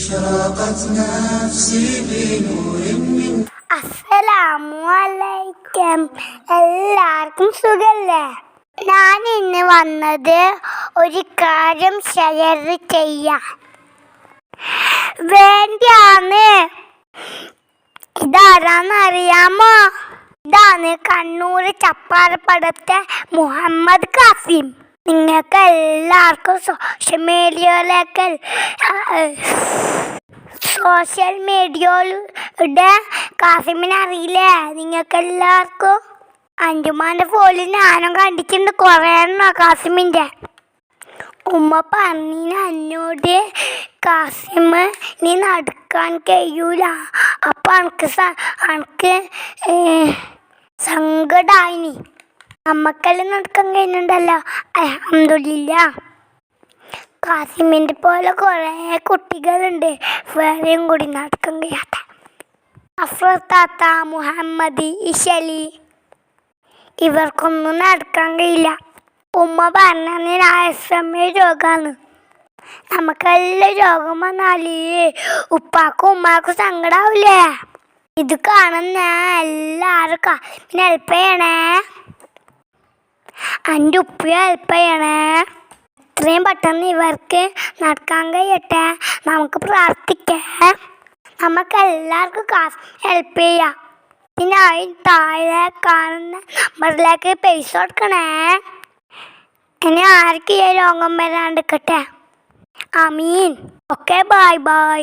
أشرقت نفسي بنور من അസ്സലാമലൈക്കും എല്ലാവർക്കും സുഖല്ലേ ഞാൻ ഇന്ന് വന്നത് ഒരു കാര്യം ഷെയർ ചെയ്യാൻ വേണ്ടിയാണ് ഇതാരാന്ന് അറിയാമോ ഇതാണ് കണ്ണൂർ ചപ്പാറപ്പടത്തെ മുഹമ്മദ് കാസിം നിങ്ങൾക്ക് എല്ലാവർക്കും സോഷ്യൽ മീഡിയയിലൊക്കെ സോഷ്യൽ മീഡിയയിലൂടെ കാസിമിനെ അറിയില്ലേ? നിങ്ങൾക്ക് എല്ലാവർക്കും അഞ്ചുമാന്റെ ഫോണിൽ ഞാനും കണ്ടിട്ടുണ്ട്. കുറേ കാസിമിന്റെ. ഉമ്മ പറഞ്ഞിന് എന്നോട് കാസിമ നീ നടക്കാൻ കഴിയൂല. അപ്പം എനിക്ക് എനിക്ക് സങ്കടമായി നമ്മക്കെല്ലാം നടക്കാൻ കഴിയുന്നുണ്ടല്ലോ അലഹമില്ല കാസിമിന്റെ പോലെ കുറേ കുട്ടികളുണ്ട്. വേറെയും കൂടി നടക്കാൻ കഴിയാത്ത. അഫ്രത്താത്ത മുഹമ്മദ് ഇഷലി ഇവർക്കൊന്നും നടക്കാൻ കഴിയില്ല. ഉമ്മ പറഞ്ഞ ആയസമയ രോഗമാണ് നമുക്കെല്ലാം രോഗം വന്നാൽ ഉപ്പാക്കും ഉമ്മാക്കും സങ്കടാവില്ലേ ഇത് കാണുന്ന എല്ലാവരും കാസിമിന് ഹെൽപ്പ് ചെയ്യണേ. എന്റെ ഉപ്പയും ഹെൽപ്പ് ചെയ്യണേ. എത്രയും പെട്ടെന്ന് ഇവർക്ക് നടക്കാൻ കഴിയട്ടെ. നമുക്ക് പ്രാർത്ഥിക്കാം. നമുക്ക് എല്ലാവർക്കും കാസ് ഹെൽപ്പ് ചെയ്യാം. ഇതിനായി താഴെ കാണുന്ന നമ്പറിലേക്ക് പൈസ കൊടുക്കണേ. ഇനി ആർക്കും ഈ രോഗം വരാണ്ടിരിക്കട്ടെ? അമീൻ. Okay bye bye